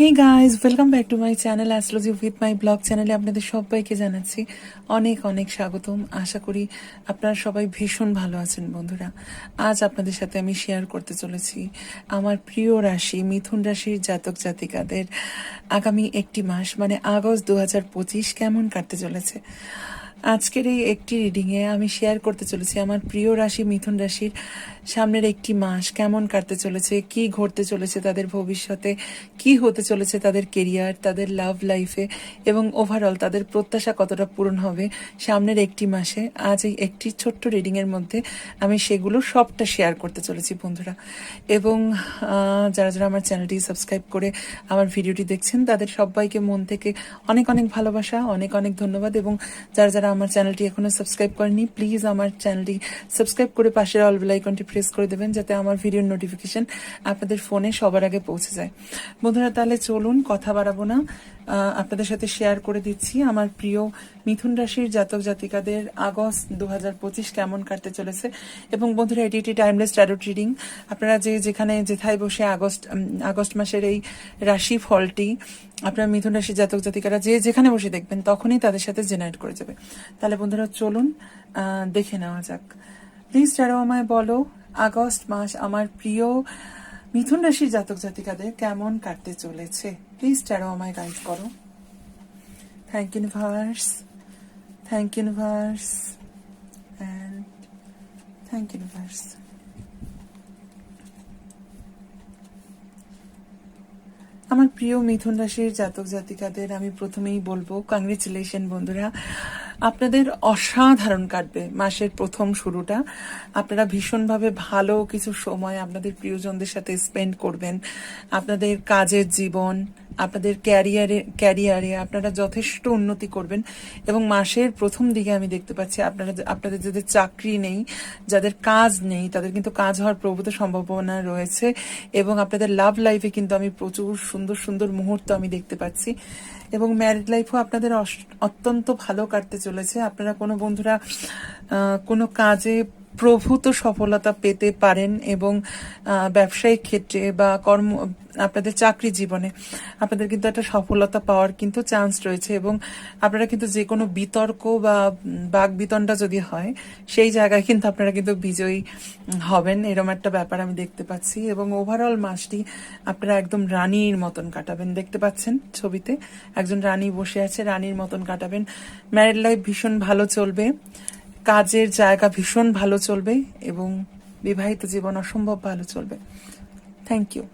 Hey guys welcome back to my channel astrology with my blog চ্যানেলে আপনাদের সবাইকে জানাচ্ছি অনেক অনেক স্বাগতম। আশা করি আপনারা সবাই ভীষণ ভালো আছেন বন্ধুরা। আজ আপনাদের সাথে আমি শেয়ার করতে চলেছি আমার প্রিয় রাশি, মিথুন রাশির জাতক জাতিকাদের। আগামী একটি মাস মানে আগস্ট দু হাজার পঁচিশ, কেমন কাটতে চলেছে? আজকের এই একটি রিডিংয়ে আমি শেয়ার করতে চলেছি আমার প্রিয় রাশি, মিথুন রাশির সামনের একটি মাস। কেমন কাটতে চলেছে? কি ঘটতে চলেছে তাদের ভবিষ্যতে? কি হতে চলেছে তাদের কেরিয়ার তাদের লাভ লাইফে এবং ওভারঅল তাদের প্রত্যাশা কতটা পূরণ হবে সামনের একটি মাসে? আজ এই একটি ছোট্ট রিডিংয়ের মধ্যে আমি সেগুলো সবটা শেয়ার করতে চলেছি বন্ধুরা। এবং যারা যারা আমার চ্যানেলটি সাবস্ক্রাইব করে আমার ভিডিওটি দেখছেন, তাদের সবাইকে মন থেকে অনেক অনেক ভালোবাসা, অনেক অনেক ধন্যবাদ। এবং যারা যারা আমার চ্যানেলটি এখনও সাবস্ক্রাইব করেনি প্লিজ আমার চ্যানেলটি সাবস্ক্রাইব করে পাশের অল বেল আইকনটি প্রেস করে দেবেন, যাতে আমার ভিডিওর নোটিফিকেশন আপনাদের ফোনে সবার আগে পৌঁছে যায়। বন্ধুরা, তাহলে চলুন কথা বাড়াবো না। আপনাদের সাথে শেয়ার করে দিচ্ছি। আমার প্রিয় মিথুন রাশির জাতক জাতিকাদের আগস্ট দু হাজার পঁচিশ কেমন কাটতে চলেছে? এবং বন্ধুরা, এটি একটি টাইমলেস ট্যারোট রিডিং আপনারা যে যেখানে যেথায় বসে আগস্ট আগস্ট মাসের এই রাশি ফলটি আপনার মিথুন রাশির জাতক জাতিকারা যে যেখানে বসে দেখবেন, তখনই তাদের সাথে জেনারেট করে যাবে। তাহলে বন্ধুরা চলুন দেখে নেওয়া যাক। প্লিজ যারা আমায় বলো, আগস্ট মাস আমার প্রিয় মিথুন রাশির জাতক জাতিকাদের কেমন কাটতে চলেছে? প্লিজ যারা আমায় গাইড করো। Thank universe thank universe and thank universe আমার প্রিয় মিথুন রাশির জাতক জাতিকাদের আমি প্রথমেই বলব কংগ্রেচুলেশন বন্ধুরা। আপনাদের অসাধারণ কাটবে মাসের প্রথম শুরুটা। আপনারা ভীষণভাবে ভালো কিছু সময় আপনাদের প্রিয়জনদের সাথে স্পেন্ড করবেন। আপনাদের কাজের জীবন, আপনাদের ক্যারিয়ারে ক্যারিয়ারে আপনারা যথেষ্ট উন্নতি করবেন। এবং মাসের প্রথম দিকে আমি দেখতে পাচ্ছি আপনারা আপনাদের যাদের চাকরি নেই, যাদের কাজ নেই, তাদের কিন্তু কাজ হওয়ার প্রভূত সম্ভাবনা রয়েছে। এবং আপনাদের লাভ লাইফে কিন্তু আমি প্রচুর সুন্দর সুন্দর মুহূর্ত আমি দেখতে পাচ্ছি। এবং ম্যারিড লাইফও আপনাদের অত্যন্ত ভালো কাটতে চলেছে। আপনারা কোনো বন্ধুরা কোনো কাজে প্রভূত সফলতা পেতে পারেন এবং ব্যবসায়িক ক্ষেত্রে বা কর্ম, আপনাদের চাকরি জীবনে আপনাদের কিন্তু একটা সফলতা পাওয়ার কিন্তু চান্স রয়েছে এবং আপনারা কিন্তু যে কোনো বিতর্ক বা বাক বিতণ্ডা যদি হয়, সেই জায়গায় কিন্তু আপনারা কিন্তু বিজয়ী হবেন। এরকম একটা ব্যাপার আমি দেখতে পাচ্ছি এবং ওভারঅল মাসটি আপনারা একদম রানীর মতন কাটাবেন। দেখতে পাচ্ছেন ছবিতে, একজন রানী বসে আছে, রানীর মতন কাটাবেন। ম্যারিড লাইফ ভীষণ ভালো চলবে। কাজের জায়গা ভীষণ ভালো চলবে এবং বিবাহিত জীবন অসম্ভব ভালো চলবে। Thank you